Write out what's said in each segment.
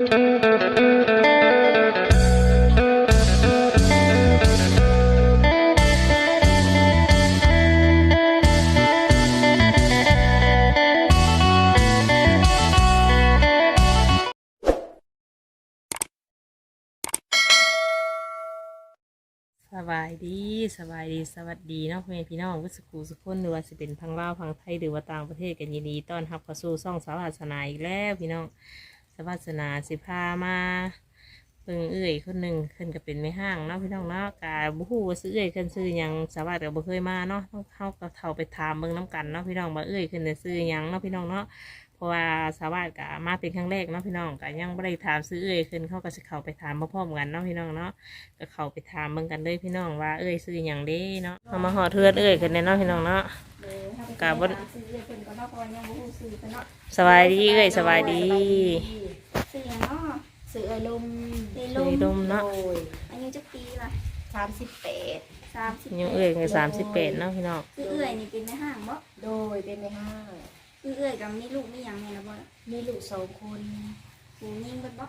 สบายดีสบายดีสวัสดีเนาะพ่อแม่พี่น้องวิสกูสุกคนหรือว่าสิเป็นพังลาวพังไทยหรือว่าต่างประเทศกันยินดีต้อนรับเข้าสู่ซ่องสาวาสนาอีกแล้วพี่น้อง วาสนาสิพามาเบิ่งเอื้อยคนหนึ่งขึ้นก็เป็นไม่ห้างเนาะพี่น้องเนาะกาบุฮูว่าซื้อเอื้อยขึ้นซื้อหยังสาวาสก็บ่เคยมาเนาะต้องเข้ากับเท่าไปถามเบิ่งน้กันเนาะพี่น้องว่าเอื้อยขึ้นจะซื้อหยังเนาะพี่น้องเนาะเพราะว่าสาวาสก็มาเป็นครั้งแรกเนาะพี่น้องก็ยังไม่ได้ถามซื้อเอื้อยขึ้นเขาก็สิเข้าไปถามพร้อมๆกันเนาะพี่น้องเนาะก็เข้าไปถามเบิ่งกันเลยพี่น้องว่าเอ้ยซื้อหยังเด้เนาะเอามาห่อเทือนเอ้ยกันแน่เนาะพี่น้องเนาะกะบ่ซื้อเพิ่นก็เนาะเพราะว่ายังบ่ฮู้ซื้อเพิ่นเนาะสบายดีเอ้ยสบายดี ซื้อหยังเนาะซื้อไอ้ลมได้ซื้อลมเนาะโอ้ยอายุจักปีล่ะสามสิบแปด30ยังเอ้ยก็สามสิบแปดเนาะพี่น้องคือเอื้อยนี่เป็นแม่ห้างบ่โดยเป็นในห้างคือเอื้อยกับมีลูกมีหยังแม่นล่ะบ่ล่ะมีลูกสองคนผู้หญิงเบิดบ่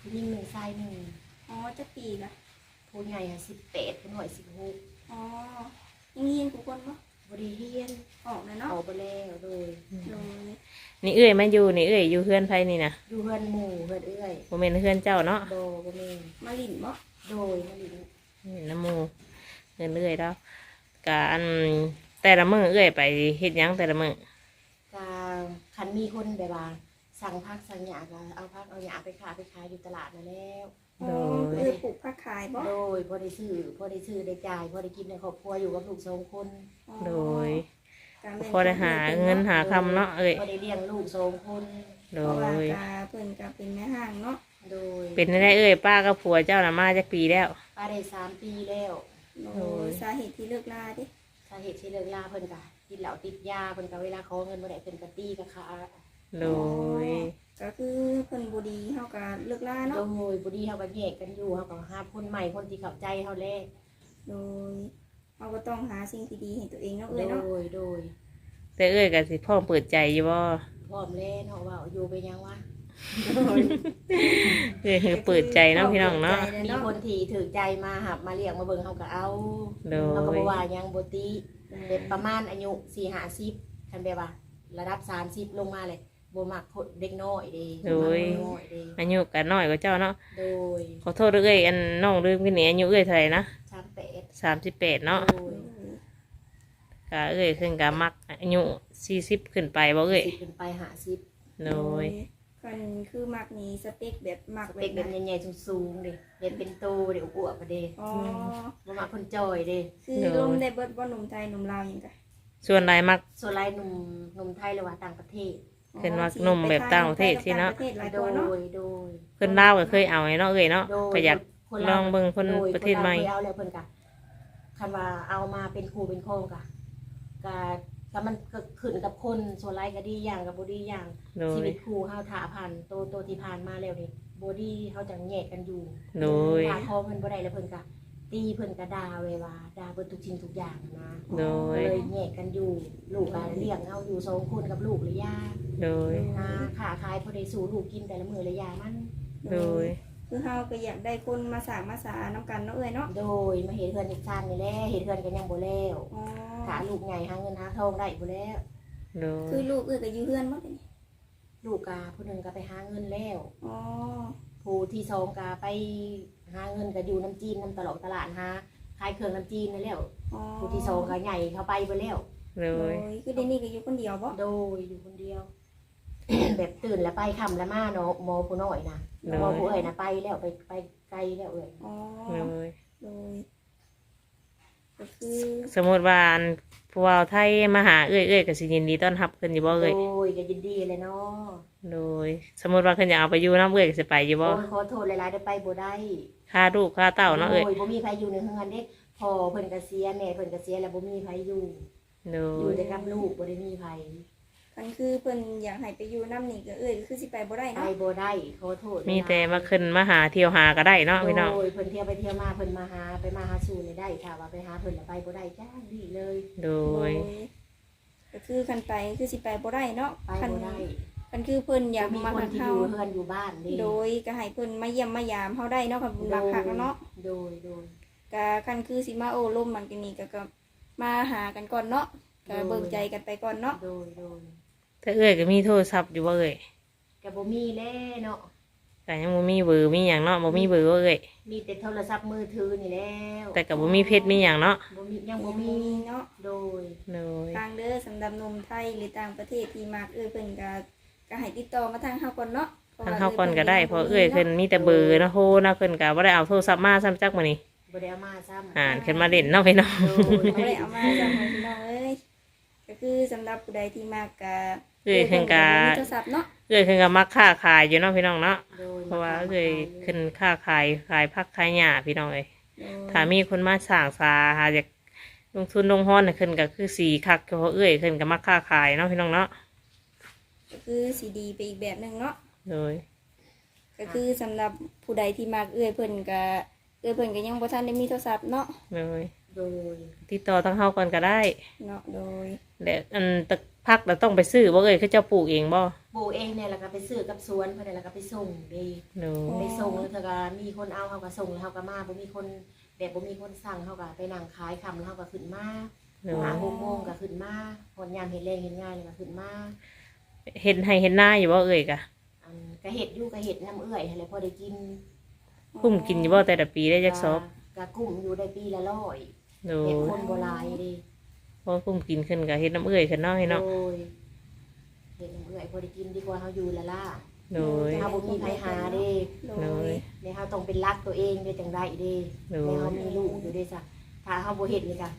ผู้หญิงหนึ่งชายหนึ่งอ๋อจักปีล่ะผู้ใหญ่สิบแปดผู้น้อยสิบหกอ๋อยังเรียนกูคนบ่ บริเฮียนออกแล้วเนาะออกไปแล้วโดยโดยนี่เอ้ยมาอยู่นี่เอ้ยอยู่เพื่อนไผนี่นะอยู่เพื่อนหมู่เพื่อนเอื้อยโมเมนเพื่อนเจ้าเนาะโดบ่แมีมาลิ้นบ่โดยนั่นเองนี่น้ำหมูเงินเอ้ยแล้วกะอันแต่ละมื้อเอ้ยไปเฮ็ดหยังแต่ละมื้อกาคันมีคนแบบว่าสั่งพักสั่งหยาก็เอาพักเอาหยาไปขายไปขายอยู่ตลาดนั่นแล้ว อ๋อคือเอื้อยปลูกผักขายบ่โดยพอได้ซื้อพอได้ซื้อได้จ่ายพอได้กินในครอบครัวอยู่กับลูกสองคนอ๋อโดย การเล่นพอได้หาเงินหาคำเนาะเอ้ยพอได้เลี้ยงลูกสองคน โดเพราะว่าย กาเพิ่นก็เป็นแม่ห้างเนาะโดยเป็นได้เอ้ยป้ากับผัวเจ้าน่ะมาจักปีแล้ว ป้าได้สามปีแล้วโดโอ้ยยสาเหตุที่เลิกลาดิสาเหตุที่เลิกลาเพิ่นก็กินเหล้าติดยาเพิ่นก็เวลาขอเงินบ่ได้เพิ่นก็ตีกับขาโดย ก็คือเพิ่นบ่ดีเฮาก็เลิกลาโดเนาะยบ่ดีเฮาก็แยกกันอยู่เฮาก็หาคนใหม่คนที่เข้าใจเฮาแลโดยเฮาก็ต้องหาสิ่งที่ดีให้ตัวเองเนาะโดเอ้ยเนาะยโดยแต่เอ้ยก็สิพ่อมเปิดใจอยู่บ่พร้อมแล้วเนาะว่าอยู่ไปยังวะเอ้ยคือเปิดใจเนาะพี่น้องเนาะปิดใจมีลยคนที่ถือใจมาหับมาเลี้ยงมาเบิ่งเฮาก็เอาโดเฮาก็ยบ่ว่าหยังบ่ติเป็นประมาณอายุ4-50คันแบบว่าระดับ 30 ลงมาเลย บ่มักคนเด็กน้อยเด้บ่มักคนน้อยเด้อายุก็น้อยกว่าเจ้าเนาะโดยขอโทษด้วยเอ้ยอันน้องลืมกินนี่อายุเอ้ยเท่าไหร่นะ38สามสิบแปดเนาะโดยก็เอ้ยขึ้นก็มักอายุสี่สิบขึ้นไปบ่เอ้ยสิขึ้นไป50 โดยคันคือมักนี่สเปคแบบมักสเปกแบบใหญ่ๆสูงๆเด้เด็ดเป็นโตเด้อวบๆเด้อ๋อบ่มาคนจอยเด้คือลมได้เบิดบ่หนุ่มไทยหนุ่มลาวหยังกะส่วนใดมักส่วนหลายหนุ่มหนุ่มไทยหรือว่าต่างประเทศ เป็นมักหนุ่มแบบต่างประเทศสิเนาะต่งประเทศหลายโดตัวยเนาะโดยเพิ่นเล่าวก็เคยเอาไอ้เนาะเอ้ยเนาะโดยก็อยากคนลองเบิ่งคนโดยประเทศใหม่ คนลาวเคยเอาแล้วเพิ่นกะคันว่าเอามาเป็นครูเป็นโครงกะกะก็มันก็ขึ้นกับคนส่วนหลายก็ดีอย่างกับบ่ดีอย่าง โดชีย วิตครูเฮาถาผ่านโตโตที่ผ่านมาแล้วนี่บ่ดีเฮาจังแยกกันอยู่โดยถ้าคอเพิ่นบ่ได้แล้วเพิ่นกะ ตีเพิ่นก็ด่าไว้ว่าด่าเบิดทุกสิ่งทุกอย่างนะโดย เลยแยกกันอยู่ลูกก็เลี้ยงเอาอยู่สองคนกับลูกหรือย่าโดยหาขาขายพอได้สู่ลูกกินแต่ละมื้อละยามัน โดย คือเฮาก็อยากได้คนมาสร้างมาสานํกันเนาะเอ้ยเนาะโดยมาเห็ดเฮือนเห็ดซานนี่แหละเห็ดเฮือนกันยังบ่แล้วอ๋อถ้าลูกใหญ่หาเงินหาทองได้บ่แล้ว โดคืยอลูกเอ้ยก็อยู่เฮือนบ่เป็นลูกกาผู้หนึงก็ไปหาเงินแล้ว อ๋อผู้ที่สองกาไป หาเงินก็อยู่น้ำจีนน้ำตลาดตลาดหาขายเครื่องน้ำจีนนั่นแล้วอ๋อผู้ที่สองก็ใหญ่เขาไปบ่แล้วโดโดยยคือเดยวนี่ก็อยู่คนเดียวบ่โดยอยู่คนเดียว แบบตื่นแล้วไปค่ำแล้วมาเนาะหมอผู้น้อยนะโดหมอยผู้เอ่ยนะไปแล้วไปไปไกลแล้วเอ่ยอ๋อโดยโดยก็คือสมมติว่าอันผู้ว่าไทยมาหาเอ้ยเอ้ยก็สิยินดีต้อนรับเพิ่นอยู่บ่โดเอ้ยยก็ยินดีเลยเนาะโดยสมมติว่าเพิ่นอยากเอาไปอยู่น้ำเอ้ยก็สิไปอยู่บ่โอ้ยขอโทษหลายๆได้ไปบ่ได้ค่าลูกค่าเต้าเนาะเอ้ยโอ้ยบ่มีใครอยู่ในเฮือนเด้พอเพิ่นก็เสียแม่เพิ่นก็เสียแล้วบ่มีใครอยู่ โดอยู่ยแต่กับลูกบ่ได้มีใครคันคือเพิ่นอยากให้ไปอยู่น้ำนี่ก็เอ้ยก็คือสิไปบ่ได้ไปเนาะบ่ได้ขอโทษมีแต่มาขึ้นมาหาเที่ยวหาก็ได้เนาะพี่น้องโอ้ยเพิ่นเที่ยวไปเที่ยวมาเพิ่นมาหาไปมาหาสู่นี่ได้ค่ะว่าไปหาเพิ่นแล้วไปบ่ได้จ้าดีเลย โดย ก็คือคันไปคือสิไปบ่ได้เนาะไปคันบ่ได้ กันคือเพิ่นอยากมีมาคนหักที่อเฮายู่เฮือนอยู่บ้านเด้โดยก็ให้เพิ่นมาเยี่ยมมายามเฮาได้เนาะคันมักหักเนาะโดยโดย ก็คันคือสิมาโอ้ลมมันก็นี่ก็ก็มาหากันก่อนเนาะก็เบิ่งใจกันไปก่อนเนาะโดยโดยแต่เอ้ยก็มีโทรศัพท์อยู่บ่เอ้ยก็บ่มีแล้เนาะแต่ยังบ่มีเบอร์มีหยังเนาะบ่มีเบอร์บ่เอ้ยมีแต่โทรศัพท์มือถือนี่แล้วแต่ก็บ่มีเพชรมีหยังเนาะบ่มียังบ่บ่มีมีเนาะโดยโดยทางเด้อสำหรับหนมไทยหรือต่างประเทศที่มักเอ้ยเพิ่นก็ ก็ให้ติดต่อมาทางเฮาก่อนเนาะพระทางว่เฮาก่อนก็ได้เพราะเอ้ยเพิ่นมีแต่เบอร์เนาะโทรเนาะเพิ่นก็บ่ได้เอาโทรศัพท์มาซ้ำจักมื้อนี้บ่ได้เอามาซ้ำอ่านขึ้นมาเล่นเนาะพี่น้องโดยบ่ได้เอามาจำให้พี่น้องเอ้ยก็คือสำหรับผู้ใดที่มักก็เอ้ยเพิ่นก็ มีโทรศัพท์เนาะเอ้ยเพิ่นก็มักค้าขายอยู่เนาะพี่น้องเนาะโดยเพราะว่าเอ้ยขึ้นค้าขายขายผักขายหญ้าพี่น้องเอ้ยโดยถ้ามีคนมาสร้างสาหาอยากลงทุนลงห้อนน่ะขึ้นก็คือสีคักเพราะเอ้ยขึ้นก็มักค้าขายเนาะพี่น้องเนาะ ก็คือสีดีไปอีกแบบหนึงเนาะโดย ก็คือสำหรับผู้ใดที่มักเอ้ยเพิ่นก็เอ้ยเพิ่นก็ยังบ่ทันได้มีโทรศัพท์เนาะโดย โดยติดต่อทางเฮาก่อนก็ได้ เนาะโดยและอันตึกพักเราต้องไปซื้อบ่เอ้ยคือเจ้าปลูกเองบ่ปลูกเองเนี่ยแล้วก็ไปซื้อกับสวนเพิ่นนแล้วก็ไปส่งเด้โดยไปส่งแล้วเธอก็มีคนเอาเขาก็ส่งแล้วเขาก็มาบ่มีคนแบบบ่มีคนสั่งเขาก็ไปนั่งขายคำแล้วเขาก็ขึ้นมาโดยหาหกโมงก็ขึ้นมาหดยามเห็นแรงเห็นง่ายเลยก็ขึ้นมา เห็นให้เห็นหน้าอยู่บ่เอ้ยกะอันก็เห็ดอยู่ก็เห็ดน้ำเอื่อยอะไรพอได้กินกุ้มกินอยู่บ่แต่ละปีได้จักซอบก็กุ้มอยู่ได้ปีละร้อยโดเห็ดยคนโบราณดิพอกุ้มกินขึ้นก็เฮ็ดน้ำเอ้ยขึ้นเนาะให้โดเนาะยเห็ดน้ำเอื่อยพอได้กินดีกว่าเขาอยู่ละล่าโดยเขาบ่มีไผหาเด้โดโดยยในเขาต้องเป็นรักตัวเองได้จังได้เด้โดในยเขามีลูกอยู่เด้จ้ะถ้าเขาบ่เฮ็ดนี่จ้ะ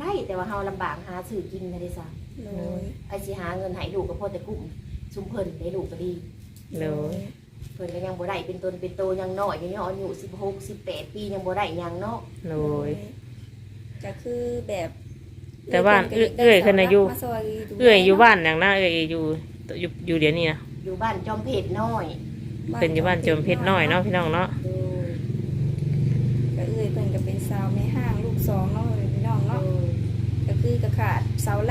ได้แต่ว่าเขาลำบากหาซื้อกินนะเด้จ้ะ โดยไอ้สิหาเงินให้ลูกก็พอแต่กุ้มซุมเพิ่นได้ลูกก็ดี โดยเพิ่นก็ยังบ่ได้เป็นตนเป็นโตยังน้อยยังอายุ16 18ปียังบ่ได้หยังเนาะโดย ก็คือแบบแต่ว่าเอื้อยเอื้อยขึ้นอายุมาซอยดูแลเอ้ยอยู่บ้านอย่างน่าเอ้ยอยู่อยู่อยู่เดี๋ยวนี้นะอยู่บ้านจอมเพชรน้อยเป็นอยู่บ้านจมเพชรน้อยเนาะพี่น้องเนาะโดยก็เอ้ยเพิ่นก็เป็นสาวแม่ห้างลูกสองเนาะพี่น้องโดเนาะยก็คือก็ขาดเสาห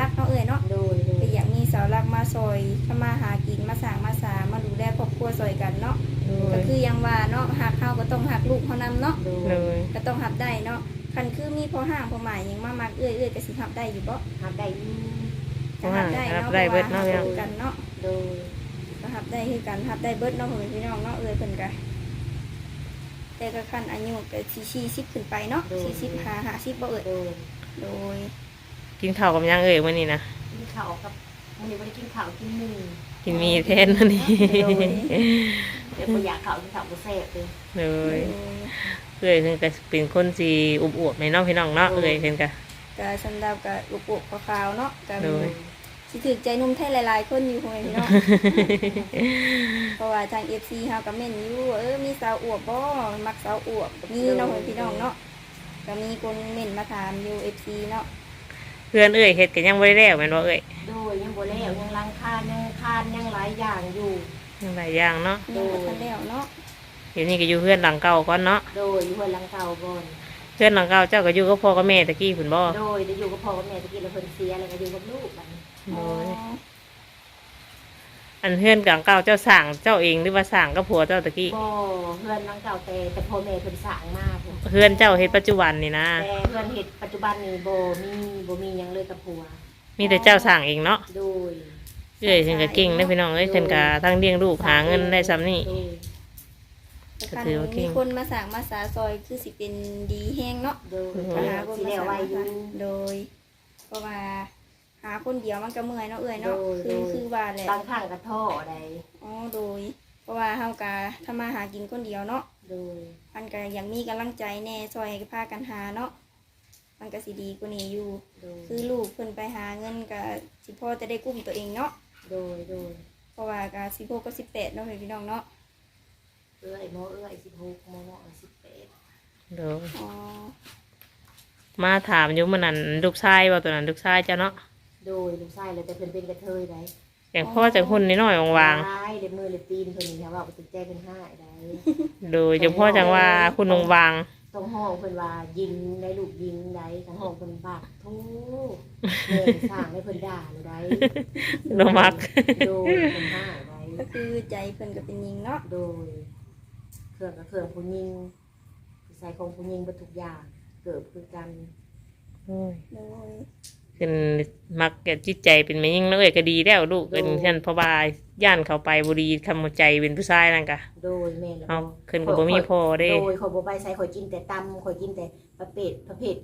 อยทำมาหากินมาสร้างมาสามาดูแลครอบครัวซอยกันเนาะโดก็ยคือยังว่าเนาะหักเฮาก็ต้องหักลูกเฮานำเนาะโดโดยยก็ต้องหับได้เนาะคันคือมีพอห้างพอหมายหยังมามักเอ้ยเอ้ยก็สิหับได้อยู่บ่หาได้อยู่ก็หับได้รับเนาะได้เบิดพราะเนาะว่าพี่น้องหับกันเนาะโดยก็หับได้คือกันหับได้เบิดเนาะพ่อแม่พี่น้องเนาะเอ้ยเพิ่นก็แต่ก็คันอายุก็สิ40ขึ้นไปเนาะ40 5 50บ่เอ้ยโดย โดยกินข้าวกับยังเอ้ยมื้อนี้นะกินข้าวกับมื้ อนี้บ่ได้กินข้าวกินหนึ่งกินมีแทนมื้อนี้เดี๋ยวบ่อยากข้าวกินข้าวบ่แซ่บเลยโดโดยยเอ้ยเพิ่นก็เป็นคนสิอุบอวบในน้องพี่น้องเนาะเอ้ยเพิ่นก็ก็สำหรับก็อุปกรณ์เนาะก็โดยสิถึกใจหนุ่มไทยหลายๆคนอยู่พ่อแม่พี่น้องเพราะว่าทาง FC เฮาก็แม่นอยู่เออมีสาวอวบบ่มักสาวอวบก็มีเนาะพ่อแม่พี่น้องเนาะก็มีคนเม่นมาถามอยู่ FC เนาะเพื่อนเอ้ยเฮ็ดก็ยังบ่ได้แล้วแม่นบ่เอ้ยโดยยังบ่แล้วยังลังคาญยังคานยังหลายอย่างอยู่ยังหลายอย่างเนาะยังบ่ทันแล้วเนาะเดี๋ยวนี้ก็อยู่เพื่อนหลังเก่าก่อนเนาะโดยอยู่หัวหลังเก่าก่อนเพื่อนหลังเก่าเจ้าก็อยู่กับพ่อกับแม่ตะกี้พุ่นบ่โดยได้อยู่กับพ่อกับแม่ตะกี้แล้วเพิ่นเสียแล้วก็อยู่กับลูกบัดนี้โอ้ยอันเพื่อนหลังเก่าเจ้าสร้างเจ้าเองหรือว่าสร้างกับผัวเจ้าตะกี้บ่เพื่อนหลังเก่าแต่แต่พ่อแม่เพิ่นสร้างมาพุ่นเพื่อนเจ้าเฮ็ดปัจจุบันนี่นะแต่เพื่อนเฮ็ดปัจจุบันนี่บ่มีบ่มีหยังเลยกับผัวมีแต่เจ้าสร้างเองเนาะโดย เอ้ยเพิ่นก็เก่งเด้อพี่น้องเอ้ยเพิ่นก็ทั้งเลี้ยงลูกหาเงินได้ซ้ำนี่โดยแต่คันก็ถือว่าเก่มีงคนมาสั่งมาสาซอยคือสิเป็นดีแฮงเนาะ โดยก็หาคนสิมาแล้วสั่งไว้มาอยู่สาโดยเพราะว่าหาคนเดียวมันก็เมื่อยเนาะเอ้ยเนาะ โดยคือโดย คือว่าแหละ บางครั้งก็ท้อได้อ๋อ โดย เพราะว่าเฮาก็ทำมาหากินคนเดียวเนาะ โดย มันก็ยังมีกำลังใจแน่ซอยให้พากันหาเนาะ มันก็สิดีกว่านี้อยู่ โดย คือลูกเพิ่นไปหาเงินก็สิพ่อจะได้กุ้มตัวเองเนาะ โดยโดยเพราะว่าก็สิพ่อก็สิบแปดเนาะพี่น้องเนาะเอื้อยหมอเอื้อย16หมอหมอ18เดี๋ยวอ๋อมาถามอยู่มื้อนั้นลูกชายว่าตัวนั้นลูกชายเจ้าเนาะโดยลูกชายเลยแต่เพิ่นเป็นกระเทยได้อย่างพ่อจังหุ่นน้อยๆวางได้เด็มือเลยตีนเพิ่นนี่ค่ะว่าบ่ติดใจเป็นห้าได้ๆโดยจังพ่อจังว่าคุณนงวาง ต้องห้องเพิ่นว่ายิงได้ลูกยิงได้ทั้งห้องเพิ่นบากทูแม่สร้างให้เพิ่นด่าหนูได้โนมัก โดยเพิ่นห้าได้ก็คือใจเพิ่นก็เป็นหญิงเนาะโดย เครื่องกับเครื่องผู้หญิงใส่ของผู้หญิงเบ่ทุกอย่างเกิดคือกัน โอ้ย โดย ขึ้นมักแก่จิตใจเป็นแม่ยิ่งเนาะเอ้ยก็ดีแล้วลูกเอิ้นฉันเพราะว่าย่านเขาไปบ่ดีคำว่าใจเป็นผู้ชายนั่นกะโดยแม่นแล้วเอาขึ้นก็บ่มีพอเด้โดยข่อยบ่ไปใส่ข่อยกินแต่ตำข่อยกินแต่ประเภทประเภท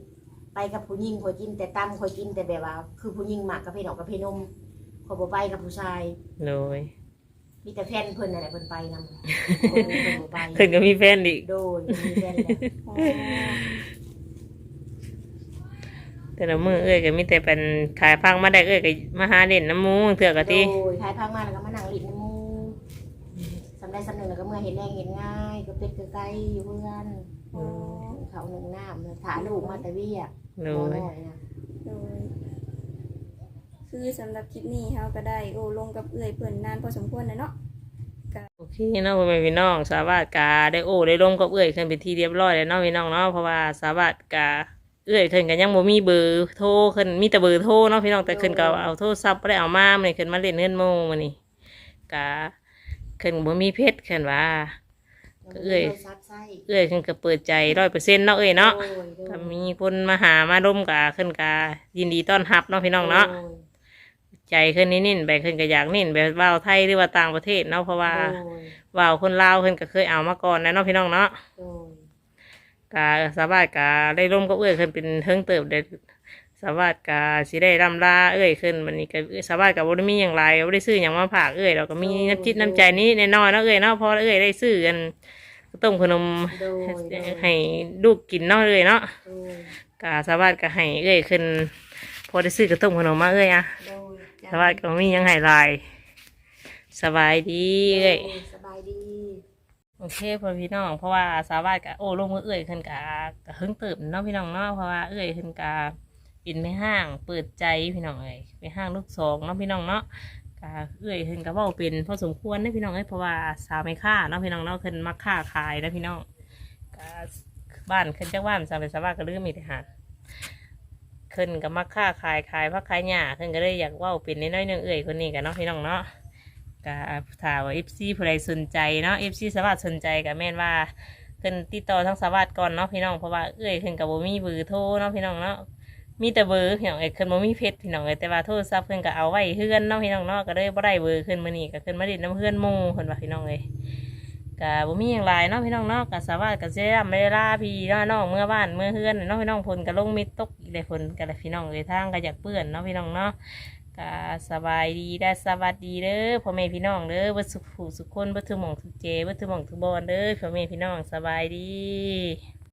ไปกับผู้หญิงข่อยกินแต่ตำข่อยกินแต่แบบว่า คือผู้หญิงหมักกับเพศออกกับเพศนมข่อยบ่ไปกับผู้ชายโดยมีแต่แฟนเพิ่นนั่นแหละเพิ่นไปนำบ่ไปขึ้นก็มีแฟนอีกโดยมีแฟนแล้วอ๋อ แต่ละมื้อเอ้ยก็มีแต่เป็นขายฟังมาได้เอ้ยก็มาหาเล่นน้ำหมูเถื่อกะติโดยทายพักมาแล้วก็มานั่งลิ้นน้ำมูสำได้สำนึกแล้วก็เมื่อเห็นแรงเห็นง่ายก็เป็ดก็ไก่อยู่เพื่อนอ๋อเขาหนึ่งน้ำถาลูกมาแต่เวียโดบ่ยน้อยนะโดยคือสำหรับคลิปนี้เฮาก็ได้โอ้ลงกับเอื้อยเพิ่นนานพอสมควรแล้วเนาะโอเคเนาะพ่อแม่พี่น้องสาวาสกาได้โอ้ได้ลงกับเอ้ยขึ้นเป็นที่เรียบร้อยแล้วเนาะพี่น้องเนาะเพราะว่าสาวาสกา เอ้ยขึ้นกันยังบ่มีเบอร์โทรขึ้นมีแต่เบอร์โทรเนาะพี่น้องแต่ขึ้นก็เอาโทรศัพท์บ่ได้เอามามันขึ้นมาเล่นเงินโมมันนี่กาขึ้นบ่มีเพชรขึ้นว่า เอ้ยโทรศัพท์ใส่เอ้ยขึ้นก็เปิดใจร้อยเปอร์เซ็นต์เนาะเอ้ยเนาะโดยโดยก็มีคนมาหามาร่มกาขึ้นกายินดีต้อนรับเนาะพี่น้องเนาะ โดยใจขึ้นนิ่นๆไปขึ้นก็อยากนิ่นแบบว่าวไทยหรือว่าต่างประเทศเนาะเพราะว่าโดยว่าวคนลาวขึ้นก็เคยเอามาก่อนแล้วเนาะพี่น้องเนาะโดย กาสาวาสกาได้ร่มก็เอ้ยขึ้นเป็นเทิงเติบเด็ดสาวาสกาสิได้รำลาเอ้ยขึ้นวันนี้ก็สาวาสกาบ่ได้มีอย่างไรบ่ได้ซื้ออย่างมาฝากเอ้ยเราก็มีน้ำจิตน้ำใจนี้แน่นอนเนาะเอ้ยเนาะพอเอ้ยได้ซื้อกันต้มขนมโดยโดยให้ลูกกินเนาะเอ้ยเนาะโดยกาสาวาสก็ให้เอ้ยขึ้น พอได้ซื้อกระต้มขนมมาเอ้ยอะโดยสาวาสก็มีหยังให้หลายสบายดีเอ้ยโดสบายดี โอเคพ่อพี่น้อง เพราะว่าสาวาสกะโอ้ลงมือเอ่ยขึ้นกะกะเฮิงเติบเนาะพี่น้องเนาะเพราะว่าเอ่ยขึ้นกะปินไม่ห้าง เปิดใจพี่น้องเอ้ยไปห้างลูกสองเนาะพี่น้องเนาะกะเอ่ยขึ้นกะเว่าเป็นพอสมควรนะพี่น้องเอ้ยเพราะว่าสาวไม่ค่าเนาะพี่น้องเนาะขึ้นมาค่าขายนะพี่น้องกะบ้านขึ้นจากบ้านสาวเป็นสาวาสก็เริ่มมีทหารขึ้นกับมาค่าขายขายพักขายหญ้าขึ้นก็เลยอยากว่าเป็นน้อยๆนึงเอ่ยคนนี้กันเนาะพี่น้องเนาะ ก็ถามว่าเอฟซีผู้ใดสนใจเนาะเอฟซีสวัสดสนใจก็แม่นว่าเพิ่นติดต่อทั้งสวัสดก่อนเนาะพี่น้องเพราะว่าเอ้ยเพิ่นก็บ่มีเบอร์โทรเนาะพี่น้องเนาะมีแต่เบอร์พี่น้องเอ้ยเพิ่นบ่มีเพชรพี่น้องเอ้ยแต่ว่าโทรศัพท์เพิ่นก็เอาไว้เฮือนเนาะพี่น้องเนาะก็เลยบ่ได้เบอร์ขึ้นมื้อนี้ก็ขึ้นมาเล่นน้ำเฮือนหมู่เพิ่นว่าพี่น้องเอ้ยก็บ่มีหยังหลายเนาะพี่น้องเนาะก็สามารถก็สิได้รับเวลาพี่เนาะน้องเมื่อบ้านเมื่อเฮือนเนาะพี่น้องเพิ่นก็ลงมิดตกอีกเลยเพิ่นก็เลยพี่น้องเอ้ยทางก็อยากเปื้อนเนาะพี่น้องเนาะ ก็สบายดีได้สวัสดีเด้อพ่อแม่พี่น้องเด้อวัสุขผู้สุขคนเบ่ทุมองทุกเจเบ่ทุมองทุกบอนเด้อพ่อแม่พี่น้องสบายดี